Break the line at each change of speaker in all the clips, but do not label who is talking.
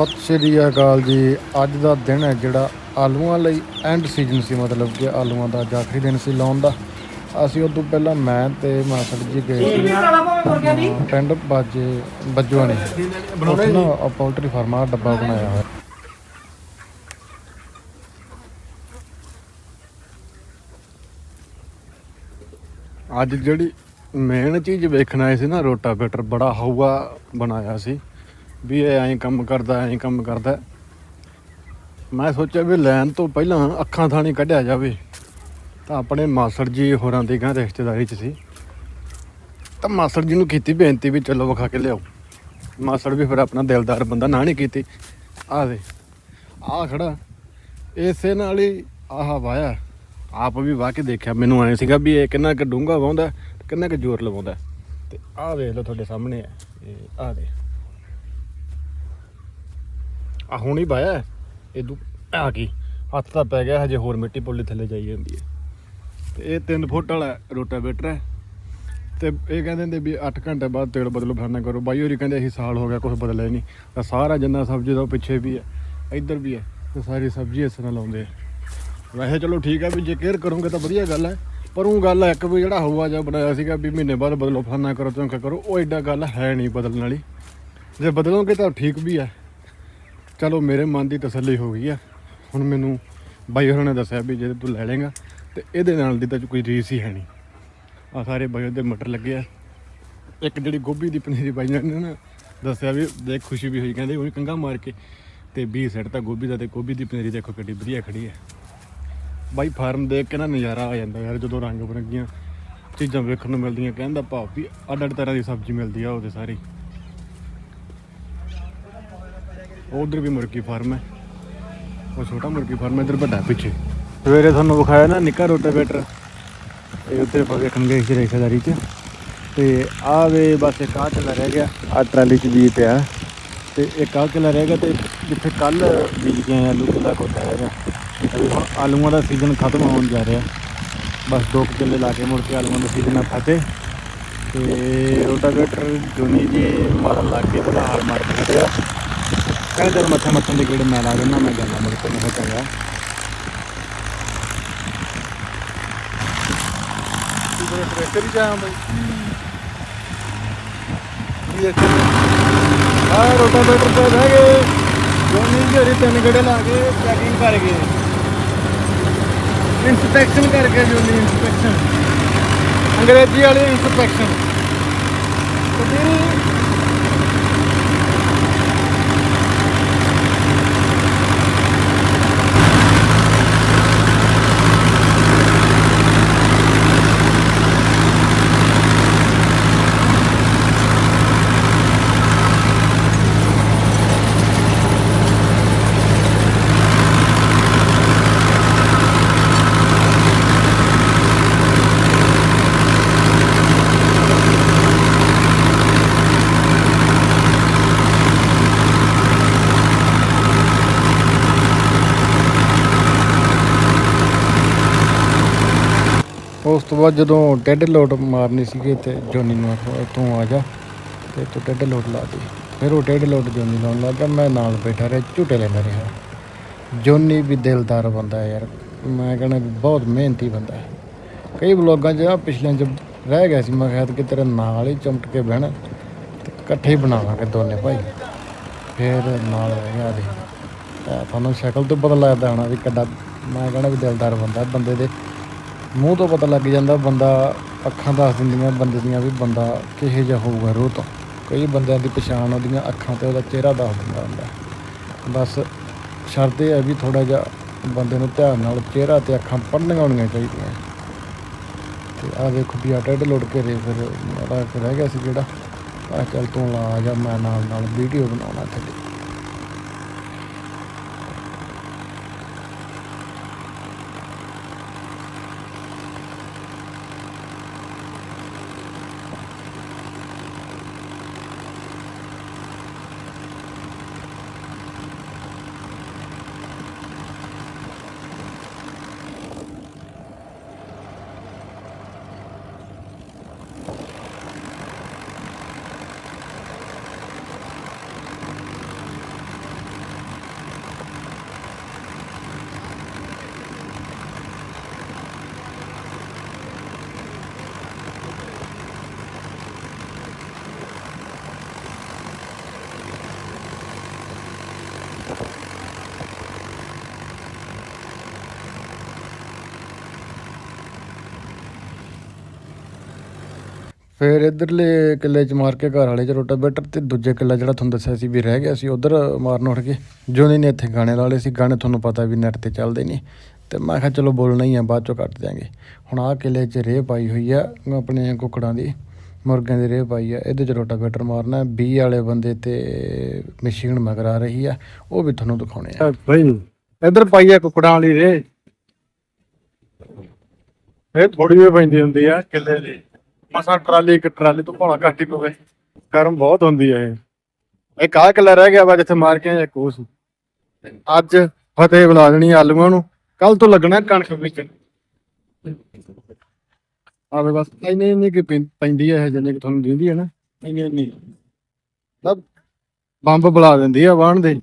ਸਤਿ ਸ਼੍ਰੀ ਅਕਾਲ ਜੀ। ਅੱਜ ਦਾ ਦਿਨ ਹੈ ਜਿਹੜਾ ਆਲੂਆਂ ਲਈ ਐਂਡ ਸੀਜ਼ਨ ਸੀ, ਮਤਲਬ ਕਿ ਆਲੂਆਂ ਦਾ ਆਖਰੀ ਦਿਨ ਸੀ ਲਾਉਣ ਦਾ। ਅਸੀਂ ਉਦੋਂ ਪਹਿਲਾਂ ਮੈਂ ਤੇ ਮਾਸੜ ਜੀ ਗਏ ਸੀ। ਪਿੰਡ ਬਾਜੇ ਬੱਜਵਾਣੀ ਨੇ ਨਾ ਪੋਲਟਰੀ ਫਾਰਮ ਦਾ ਡੱਬਾ ਬਣਾਇਆ ਹੋਇਆ। ਅੱਜ ਜਿਹੜੀ ਮੇਨ ਚੀਜ਼ ਵੇਖਣ ਆਏ ਸੀ ਨਾ, ਰੋਟਾਵੇਟਰ ਬੜਾ ਹਊਆ ਬਣਾਇਆ ਸੀ। ਵੀ ਇਹ ਐਂ ਕੰਮ ਕਰਦਾ, ਐਂ ਕੰਮ ਕਰਦਾ। ਮੈਂ ਸੋਚਿਆ ਵੀ ਲੈਣ ਤੋਂ ਪਹਿਲਾਂ ਅੱਖਾਂ ਥਾਣੀ ਕੱਢਿਆ ਜਾਵੇ। ਤਾਂ ਆਪਣੇ ਮਾਸੜ ਜੀ ਹੋਰਾਂ ਦੀ ਗਾਂ ਰਿਸ਼ਤੇਦਾਰੀ 'ਚ ਸੀ। ਤਾਂ ਮਾਸੜ ਜੀ ਨੂੰ ਕੀਤੀ ਬੇਨਤੀ ਵੀ ਚਲੋ ਵਿਖਾ ਕੇ ਲਿਆਓ। ਮਾਸੜ ਵੀ ਫਿਰ ਆਪਣਾ ਦਿਲਦਾਰ ਬੰਦਾ ਨਾ ਨਹੀਂ ਕੀਤੀ। ਆ ਦੇ ਆ ਖੜਾ। ਇਸੇ ਨਾਲ ਹੀ ਆਹ ਵਾਇਆ। ਆਪ ਵੀ ਵਾਹ ਕੇ ਦੇਖਿਆ। ਮੈਨੂੰ ਐ ਸੀਗਾ ਵੀ ਇਹ ਕਿੰਨਾ ਕੁ ਡੂੰਘਾ ਵਾਉਂਦਾ ਕਿੰਨਾ ਕੁ ਜ਼ੋਰ ਲਵਾਉਂਦਾ। ਤੇ ਆਹ ਵੇਖ ਲਓ ਤੁਹਾਡੇ ਸਾਹਮਣੇ ਹੈ ਇਹ ਆਹ ਦੇ ਆ ਹੁਣ ਹੀ ਵਾਇਆ ਇਦੂ ਆ ਕੀ? ਹੱਥ ਤਾਂ ਪੈ ਗਿਆ, ਹਜੇ ਹੋਰ ਮਿੱਟੀ ਪੋਲੀ ਥੱਲੇ ਜਾਈ ਜਾਂਦੀ ਹੈ। ਤੇ ਇਹ 3 ਫੁੱਟ ਵਾਲਾ ਰੋਟਾਵੇਟਰ ਹੈ। ਤੇ ਇਹ ਕਹਿੰਦੇ ਨੇ ਵੀ 8 ਘੰਟੇ ਬਾਅਦ ਤੇਲ ਬਦਲੋ ਫਰਨਾ ਕਰੋ। ਬਾਈ ਹੋਰੀ ਕਹਿੰਦੇ ਅਸੀਂ ਸਾਲ ਹੋ ਗਿਆ ਕੁਝ ਬਦਲਿਆ ਨਹੀਂ। ਤਾਂ ਸਾਰਾ ਜਿੰਨਾ ਸਬਜ਼ੀ ਦਾ ਉਹ ਪਿੱਛੇ ਵੀ ਹੈ, ਇੱਧਰ ਵੀ ਹੈ, ਤੇ ਸਾਰੀ ਸਬਜ਼ੀ ਇਸ ਨਾਲ ਲਾਉਂਦੇ ਆ ਵੈਸੇ ਚਲੋ ਠੀਕ ਹੈ ਵੀ ਜੇ ਕੇਅਰ ਕਰੋਗੇ ਤਾਂ ਵਧੀਆ ਗੱਲ ਹੈ, ਪਰ ਉਹ ਗੱਲ ਇੱਕ ਵੀ ਜਿਹੜਾ ਹਵਾ ਜਿਹਾ ਬਣਾਇਆ ਸੀਗਾ ਵੀ ਮਹੀਨੇ ਬਾਅਦ ਬਦਲੋ ਫਰਨਾ ਕਰੋ ਚੌਂਕਾ ਕਰੋ, ਉਹ ਐਡਾ ਗੱਲ ਹੈ ਨਹੀਂ ਬਦਲਣ ਵਾਲੀ। ਜੇ ਬਦਲੋਗੇ ਤਾਂ ਠੀਕ ਵੀ ਹੈ। ਚਲੋ ਮੇਰੇ ਮਨ ਦੀ ਤਸੱਲੀ ਹੋ ਗਈ ਆ। ਹੁਣ ਮੈਨੂੰ ਬਾਈ ਹੋਰਾਂ ਨੇ ਦੱਸਿਆ ਵੀ ਜੇ ਤੂੰ ਲੈ ਲੇਗਾ ਤੇ ਇਹਦੇ ਨਾਲ ਦੀ ਤਾਂ ਕੋਈ ਰੀਸ ਹੀ ਹੈ ਨਹੀਂ। ਆ ਸਾਰੇ ਬਾਈ ਦੇ ਮਟਰ ਲੱਗੇ ਆ। ਇੱਕ ਜਿਹੜੀ ਗੋਭੀ ਦੀ ਪਨੀਰੀ ਬਾਈ ਨੇ ਨਾ ਦੱਸਿਆ ਵੀ ਦੇਖ ਖੁਸ਼ੀ ਵੀ ਹੋਈ, ਕਹਿੰਦੇ ਉਹਨੇ ਕੰਗਾ ਮਾਰ ਕੇ ਤੇ 20 ਸੈਟ ਤਾਂ ਗੋਭੀ ਦਾ ਤੇ ਗੋਭੀ ਦੀ ਪਨੀਰੀ ਦੇਖੋ ਕਿੱਡੀ ਵਧੀਆ ਖੜੀ ਹੈ। ਬਾਈ ਫਾਰਮ ਦੇਖ ਕੇ ਨਾ ਨਜ਼ਾਰਾ ਆ ਜਾਂਦਾ ਯਾਰ, ਜਦੋਂ ਰੰਗ ਬਰੰਗੀਆਂ ਚੀਜ਼ਾਂ ਵੇਖਣ ਨੂੰ ਮਿਲਦੀਆਂ, ਕਹਿੰਦਾ ਭਾਵ ਵੀ ਅੱਡ ਅੱਡ ਤਰ੍ਹਾਂ ਦੀ ਸਬਜ਼ੀ ਮਿਲਦੀ ਆ ਉਹਦੇ ਸਾਰੀ ਉਧਰ ਵੀ ਮੁਰਗੀ ਫਾਰਮ ਹੈ। ਉਹ ਛੋਟਾ ਮੁਰਗੀ ਫਾਰਮ ਹੈ, ਇਧਰ ਵੱਡਾ ਪਿੱਛੇ। ਸਵੇਰੇ ਤੁਹਾਨੂੰ ਵਿਖਾਇਆ ਨਾ ਨਿੱਕਾ ਰੋਟਾਵੇਟਰ। ਇਹ ਉੱਤੇ ਆਪਾਂ ਵੇਖਣ ਗਏ ਸੀ ਰਿਸ਼ਤੇਦਾਰੀ 'ਚ। ਤੇ ਆ ਵੇ ਬਸ ਇੱਕ ਆਹ ਕਿੱਲਾ ਰਹਿ ਗਿਆ। ਆ ਟਰਾਲੀ 'ਚ ਬੀਜ ਪਿਆ। ਤੇ ਇੱਕ ਆਹ ਕਿਲਾ ਰਹਿ ਗਿਆ ਤੇ ਜਿੱਥੇ ਕੱਲ ਬੀਜ ਕੇ ਆਏ ਆਲੂ ਕਿੱਲਾ ਕੋਟਾ ਗਿਆ। ਅਜੇ ਹੁਣ ਆਲੂਆਂ ਦਾ ਸੀਜ਼ਨ ਖਤਮ ਹੋਣ ਜਾ ਰਿਹਾ। ਬਸ ਦੋ ਕੁ ਕਿੱਲੇ ਲਾ ਕੇ ਮੁੜ ਕੇ ਆਲੂਆਂ ਦਾ ਸੀਜ਼ਨ ਆ ਫਤੇ ਤੇ ਰੋਟਾਵੇਟਰ ਜੋਨੀ ਜੀ ਮਾਰਨ ਲੱਗ ਕੇ ਬੜਾ ਹਾਲ ਮਾਰ ਕੇ ਕਹਿੰਦੇ ਤੇਰੇ ਮੱਥੇ ਮੱਥੇ ਦੇ ਕਿਹੜੇ ਮੈਂ ਲਾ ਦੇਣਾ ਮੈਂ ਜਾਂਦਾ ਮੁੜ ਕੇ ਨਹੀਂ ਚੰਗਾ ਤੂੰ ਟਰੈਕਟਰ ਹੀ ਜਾਇਆ ਬਾਈ ਕੀ ਹੈ ਆ ਰੋਟਾਵੇਟਰ ਤੇ ਬਹਿ ਗਏ ਜੋਨੀ ਜਿਹੜੀ ਤਿੰਨ ਗੜੇ ਲਾ ਕੇ ਚੈਕਿੰਗ ਕਰ ਗਏ ਇਨਸਪੈਕਸ਼ਨ ਕਰਕੇ ਜੋਨੀ ਇਨਸਪੈਕਸ਼ਨ ਅੰਗਰੇਜ਼ੀ ਵਾਲੀ ਇਨਸਪੈਕਸ਼ਨ ਤੇ ਉਸ ਤੋਂ ਬਾਅਦ ਜਦੋਂ ਟੈਡ ਲੋਡ ਮਾਰਨੀ ਸੀਗੀ ਤੇ ਜੋਨੀ ਨੂੰ ਆਖਿਆ ਤੂੰ ਆ ਜਾ। ਤੇ ਤੂੰ ਟੈਡ ਲੋਡ ਲਾ ਦੇ। ਫਿਰ ਉਹ ਟੈਡ ਲੋਡ ਜੋਨੀ ਲਾਉਣ ਲੱਗਾ ਮੈਂ ਨਾਲ ਬੈਠਾ ਰਿਹਾ, ਝੂਟੇ ਲੈਂਦਾ ਰਿਹਾ। ਜੋਨੀ ਵੀ ਦਿਲਦਾਰ ਬੰਦਾ ਯਾਰ। ਮੈਂ ਕਹਿੰਦਾ ਵੀ ਬਹੁਤ ਮਿਹਨਤੀ ਬੰਦਾ ਹੈ। ਕਈ ਵਲੋਗਾਂ 'ਚ ਆ, ਪਿਛਲਿਆਂ 'ਚ ਰਹਿ ਗਿਆ ਸੀ, ਮੈਂ ਕਿਹਾ ਕਿ ਤੇਰੇ ਨਾਲ ਹੀ ਚਮਟ ਕੇ ਬਹਿਣਾ ਤੇ ਇਕੱਠੇ ਹੀ ਬਣਾਵਾਂਗੇ ਦੋਨੇ ਭਾਈ। ਫਿਰ ਨਾਲ ਰਹਿ ਗਿਆ ਦੇ ਤੁਹਾਨੂੰ ਸ਼ਕਲ ਤੋਂ ਪਤਾ ਲੱਗਦਾ ਹੋਣਾ ਵੀ ਕਿੱਡਾ ਮੈਂ ਕਹਿੰਦਾ ਵੀ ਦਿਲਦਾਰ ਬੰਦਾ ਬੰਦੇ ਦੇ। ਮੂੰਹ ਤੋਂ ਪਤਾ ਲੱਗ ਜਾਂਦਾ ਬੰਦਾ ਅੱਖਾਂ ਦੱਸ ਦਿੰਦੀਆਂ, ਬੰਦੇ ਦੀਆਂ ਵੀ ਬੰਦਾ ਕਿਹੋ ਜਿਹਾ ਹੋਊਗਾ ਰੂਹ ਤੋਂ। ਕਈ ਬੰਦਿਆਂ ਦੀ ਪਛਾਣ ਉਹਦੀਆਂ ਅੱਖਾਂ ਤੇ ਉਹਦਾ ਚਿਹਰਾ ਦੱਸ ਦਿੰਦਾ ਹੁੰਦਾ। ਬਸ ਸ਼ਰਤ ਇਹ ਹੈ ਵੀ ਥੋੜਾ ਜਿਹਾ ਬੰਦੇ ਨੂੰ ਧਿਆਨ ਨਾਲ ਚਿਹਰਾ ਤੇ ਅੱਖਾਂ ਪੜ੍ਹਨੀਆਂ ਹੋਣੀਆਂ ਚਾਹੀਦੀਆਂ। ਤੇ ਆ ਦੇਖੋ ਵੀ ਆ ਟੈਡ ਲੋਡ ਕੇ ਰੇ ਫਿਰ ਮੇਰਾ ਰਹਿ ਗਿਆ ਸੀ ਜਿਹੜਾ। ਆ ਚੱਲ ਤੂੰ ਲਾ ਆ ਜਾ, ਮੈਂ ਨਾਲ ਨਾਲ ਵੀਡੀਓ ਬਣਾਉਣਾ ਤੇਰੀ
ਫਿਰ ਇਧਰਲੇ ਕਿੱਲੇ ਚ ਮਾਰ ਕੇ ਘਰ ਵਾਲੇ ਚ ਰੋਟਾਵੇਟਰ ਤੇ ਦੂਜੇ ਕਿੱਲਾ ਜਿਹੜਾ ਤੁਹਾਨੂੰ ਦੱਸਿਆ ਸੀ ਵੀ ਰਹਿ ਗਿਆ ਸੀ, ਉਧਰ ਮਾਰਨ ਉੱਠ ਕੇ। ਜਿਉਂਦੇ ਨੇ ਇੱਥੇ ਗਾਣੇ ਲਾ ਲਏ ਸੀ, ਗਾਣੇ ਤੁਹਾਨੂੰ ਪਤਾ ਵੀ ਨੈਟ ਤੇ ਚੱਲਦੇ ਨਹੀਂ ਤੇ ਮੈਂ ਕਿਹਾ ਚਲੋ ਬੋਲਣਾ ਹੀ ਆ, ਬਾਅਦ ਚੋਂ ਕੱਟ ਦਿਆਂਗੇ। ਹੁਣ ਆਹ ਕਿੱਲੇ 'ਚ ਰੇਹ ਪਾਈ ਹੋਈ ਆ, ਆਪਣੇ ਕੁੱਕੜਾਂ ਦੀ, ਮੁਰਗਿਆਂ ਦੀ ਰੇਹ ਪਾਈ ਆ, ਇਹਦੇ 'ਚ ਰੋਟਾਵੇਟਰ ਮਾਰਨਾ 20 ਵਾਲੇ ਬੰਦੇ ਤੇ ਮਸ਼ੀਨ ਮਗਰ ਆ ਰਹੀ ਆ, ਉਹ ਵੀ ਤੁਹਾਨੂੰ ਦਿਖਾਉਣੇ ਆ। ਬਈ, ਇਧਰ ਪਾਈ ਆ ਕੁੱਕੜਾਂ ਵਾਲੀ ਰੇਹ। ਇਹ ਥੋੜੀ ਜਿਹੀ ਪੈਂਦੀ ਹੁੰਦੀ ਆ ਕਿੱਲੇ ਦੀ। ਮਸਾ ਟਰਾਲੀ ਇੱਕ ਟਰਾਲੀ ਤੋਂ ਭਾਣਾ ਘੱਟ ਹੀ ਪਵੇ। ਗਰਮ ਬਹੁਤ ਹੁੰਦੀ ਹੈ ਇਹ। ਇੱਕ ਆਹ ਕਿੱਲਾ ਰਹਿ ਗਿਆ ਵਾ ਜਿੱਥੇ ਮਾਰ ਕੇ ਇੱਕ ਉਹ ਸੀ ਅੱਜ ਫਤਿਹ ਬੁਲਾ ਦੇਣੀ ਆਲੂਆਂ ਨੂੰ। ਕੱਲ ਤੋਂ ਲੱਗਣਾ ਕਣਕ ਵਿੱਚ। ਆਵੇ ਬਸ ਇੰਨੇ ਇੰਨੇ ਕਿ ਪੈਂਦੀ ਹੈ ਜਿੰਨੇ ਕਿ ਤੁਹਾਨੂੰ ਦਿੰਦੀ ਹੈ ਨਾ। ਇੰਨੇ ਇੰਨੇ। ਸਭ ਬੰਬ ਬੁਲਾ ਦਿੰਦੀ ਆ ਵਾਹਣ ਦੇ।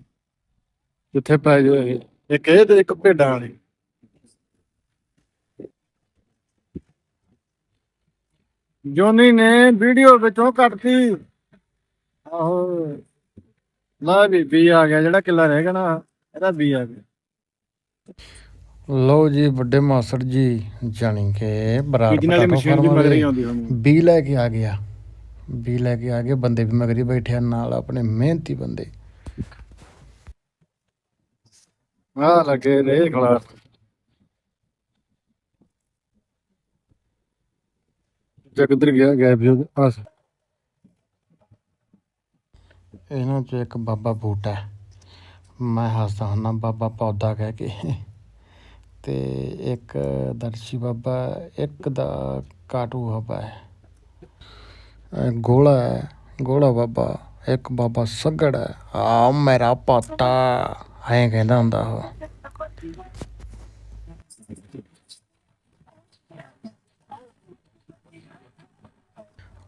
ਜਿੱਥੇ ਪੈ ਜਾਏ ਇਹ। ਇੱਕ ਇਹ ਤੇ ਇੱਕ ਭੇਡਾਂ ਵਾਲੀ। ਜੋਨੀ ਨੇ ਵੀਡੀਓ ਵਿੱਚੋਂ ਕੱਟਤੀ ਆਹੋ। ਲਾ ਵੀ ਵੀ ਆ ਗਿਆ ਜਿਹੜਾ ਕਿੱਲਾ ਰਹਿ ਗਿਆ ਨਾ ਇਹਦਾ ਵੀ ਆ ਗਿਆ। ਲਓ ਜੀ ਵੱਡੇ ਮਾਸੜ ਜੀ ਜਾਣੀ ਕਿ ਬਰਾੜ
ਨਾਲੇ ਮਸ਼ੀਨ ਦੀ ਮਗਰ ਹੀ ਆਉਂਦੀ ਉਹਨੂੰ
ਬੀ ਲੈ ਕੇ ਆ ਗਿਆ। ਬੀ ਲੈ ਕੇ ਆ ਗਏ ਬੰਦੇ ਵੀ ਮਗਰ ਹੀ ਬੈਠੇ ਨਾਲ ਆਪਣੇ ਮਿਹਨਤੀ ਬੰਦੇ। ਆ ਲੱਗੇ ਰੇ ਖਲਾ ਜਗਦਰ ਗਿਆ ਗਿਆ ਆਸ ਇਹਨਾਂ ਚ ਇੱਕ ਬਾਬਾ ਬੂਟਾ ਮੈਂ ਹੱਸਦਾ ਹੁੰਦਾ, ਬਾਬਾ ਪੌਦਾ ਕਹਿ ਕੇ। ਤੇ ਇੱਕ ਦਰਸ਼ੀ ਬਾਬਾ, ਇੱਕ ਦਾ ਕਾਟੂ ਬਾਬਾ ਹੈ। ਗੋਲਾ ਹੈ, ਗੋਲਾ ਬਾਬਾ, ਇੱਕ ਬਾਬਾ ਸੱਗੜ ਹੈ। ਆ ਮੇਰਾ ਪਾਤਾ, ਐਂ ਕਹਿੰਦਾ ਹੁੰਦਾ ਉਹ।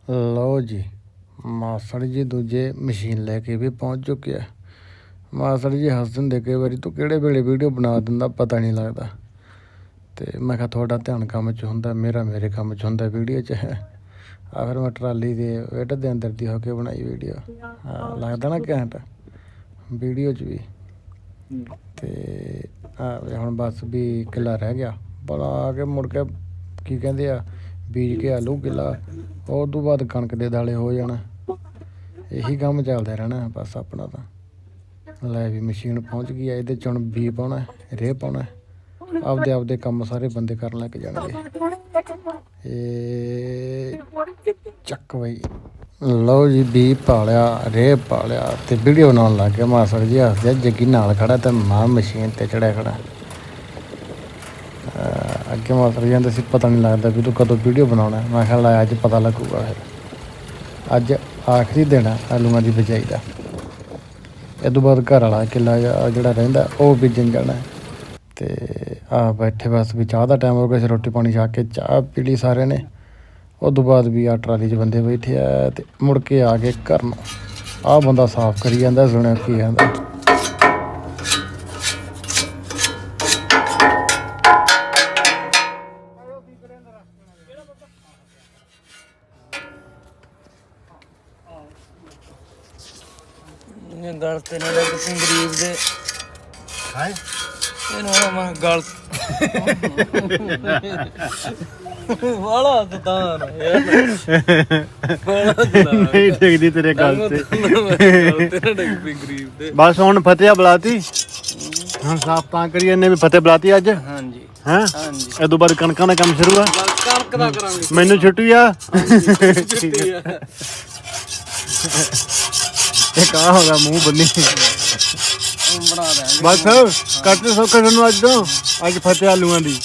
ਲਓ ਜੀ, ਮਾਸੜ ਜੀ ਦੂਜੇ ਮਸ਼ੀਨ ਲੈ ਕੇ ਵੀ ਪਹੁੰਚ ਚੁੱਕਿਆ ਮਾਸੜ ਜੀ ਹੱਸਦੇ ਹੁੰਦੇ ਕਈ ਵਾਰੀ, ਤੂੰ ਕਿਹੜੇ ਵੇਲੇ ਵੀਡੀਓ ਬਣਾ ਦਿੰਦਾ, ਪਤਾ ਨਹੀਂ ਲੱਗਦਾ। ਤੇ ਮੈਂ ਕਿਹਾ, ਤੁਹਾਡਾ ਧਿਆਨ ਕੰਮ 'ਚ ਹੁੰਦਾ, ਮੇਰਾ ਮੇਰੇ ਕੰਮ 'ਚ ਹੁੰਦਾ ਵੀਡੀਓ 'ਚ। ਹੈ ਫਿਰ ਮੈਂ ਟਰਾਲੀ ਦੇ ਵੇਟ ਦੇ ਅੰਦਰ ਦੀ ਹੋ ਕੇ ਬਣਾਈ ਵੀਡੀਓ। ਹਾਂ, ਲੱਗਦਾ ਨਾ ਘੈਂਟ, ਵੀਡੀਓ 'ਚ ਵੀ। ਤੇ ਆ ਹੁਣ ਬਸ ਵੀ ਕਿੱਲਾ ਰਹਿ ਗਿਆ। ਬਣਾ ਕੇ ਮੁੜ ਕੇ ਕੀ ਕਹਿੰਦੇ ਆ ਬੀਜ ਕੇ ਆਲੂ ਕਿੱਲਾ ਉਹ ਤੋਂ ਬਾਅਦ ਕਣਕ ਦੇ ਦਾਲੇ ਹੋ ਜਾਣਾ। ਇਹੀ ਕੰਮ ਚੱਲਦਾ ਰਹਿਣਾ, ਬਸ ਆਪਣਾ ਤਾਂ। ਲੈ ਵੀ ਮਸ਼ੀਨ ਪਹੁੰਚ ਗਈ ਆ, ਇਹਦੇ ਚ ਹੁਣ ਬੀ ਪਾਉਣਾ, ਰੇਹ ਪਾਉਣਾ। ਆਪਦੇ ਆਪਦੇ ਕੰਮ ਸਾਰੇ ਬੰਦੇ ਕਰਨ ਲੱਗ ਜਾਣਗੇ। ਇਹ ਚੱਕ ਬਈ। ਲਓ ਜੀ, ਬੀ ਪਾਲਿਆ, ਰੇਹ ਪਾਲਿਆ ਤੇ ਵੀਡੀਓ ਬਣਾਉਣ ਲੱਗ ਗਿਆ ਮਾਸੜ ਜੀ, ਹੱਸਦੇ ਜੱਗੀ ਨਾਲ ਖੜਾ ਤੇ ਮਾਂ ਮਸ਼ੀਨ ਤੇ ਚੜਿਆ ਖੜਾ। ਅੱਗੇ ਮਾਸਟਰ ਜੀ ਕਹਿੰਦੇ ਸੀ, ਪਤਾ ਨਹੀਂ ਲੱਗਦਾ ਵੀ ਤੂੰ ਕਦੋਂ ਵੀਡੀਓ ਬਣਾਉਣਾ ਮੈਂ ਕਿਹਾ ਲੈ ਅੱਜ ਪਤਾ ਲੱਗੂਗਾ ਫਿਰ। ਅੱਜ ਆਖਰੀ ਦਿਨ ਆ ਆਲੂਆਂ ਦੀ ਬਿਜਾਈ ਦਾ। ਇਹ ਤੋਂ ਬਾਅਦ ਘਰ ਵਾਲਾ ਕਿੱਲਾ ਜਿਹਾ ਜਿਹੜਾ ਰਹਿੰਦਾ, ਉਹ ਬੀਜਣ ਜਾਣਾ ਹੈ। ਤੇ ਆ ਬੈਠੇ ਬਸ ਵੀ ਚਾਹ ਦਾ ਟਾਈਮ ਹੋ ਗਿਆ ਸੀ, ਰੋਟੀ ਪਾਣੀ ਛਾ ਕੇ ਚਾਹ ਪੀ ਲਈ ਸਾਰਿਆਂ ਨੇ। ਉਹ ਤੋਂ ਬਾਅਦ ਵੀ ਆ ਟਰਾਲੀ 'ਚ ਬੰਦੇ ਬੈਠੇ ਆ ਤੇ ਮੁੜ ਕੇ ਆ ਕੇ ਘਰ ਨੂੰ। ਆ ਬੰਦਾ ਸਾਫ਼ ਕਰੀ ਜਾਂਦਾ, ਸੁਣਿਆ ਕੀ ਕਹਿੰਦਾ ਹਾਏ
ਇਹਨੂੰ ਨਾ ਮੈਂ ਗਲ ਵਾਲਾ ਤਾਂ ਨਾ ਯਾਰ ਵਾਲਾ ਤਾਂ
ਨਹੀਂ ਦੇਖਦੀ ਤੇਰੇ ਗੱਲ ਤੇ।
ਤੇ ਨਾ ਲੱਗ ਪਈ ਗਰੀਬ ਦੇ।
ਬਸ ਹੁਣ ਫਤਿਹ ਬੁਲਾਤੀ। ਹੁਣ ਸਾਫ਼ ਤਾਂ ਕਰੀਏ ਨੇ ਵੀ ਫਤਿਹ ਬੁਲਾਤੀ ਅੱਜ।
ਹਾਂਜੀ।
ਹੈਂ?
ਹਾਂਜੀ।
ਇਹ ਤੋਂ ਬਾਅਦ ਕਣਕਾਂ ਦਾ ਕੰਮ ਸ਼ੁਰੂ ਆ।
ਬਸ ਕਣਕ ਦਾ ਕਰਾਂਗੇ।
ਮੈਨੂੰ ਛੁੱਟੀ ਆ।
ਛੁੱਟੀ ਆ।
ਇਹ ਕਾ ਹੋ ਗਿਆ ਮੂੰਹ ਬੰਨੀ।
ਹੁਣ ਬਣਾ ਦਾਂਗੇ
ਬਸ ਕੱਟ ਸੌਕੇ ਤੁਹਾਨੂੰ ਅੱਜ ਤੋਂ ਅੱਜ ਫਤਿਹ ਆਲੂਆਂ ਦੀ।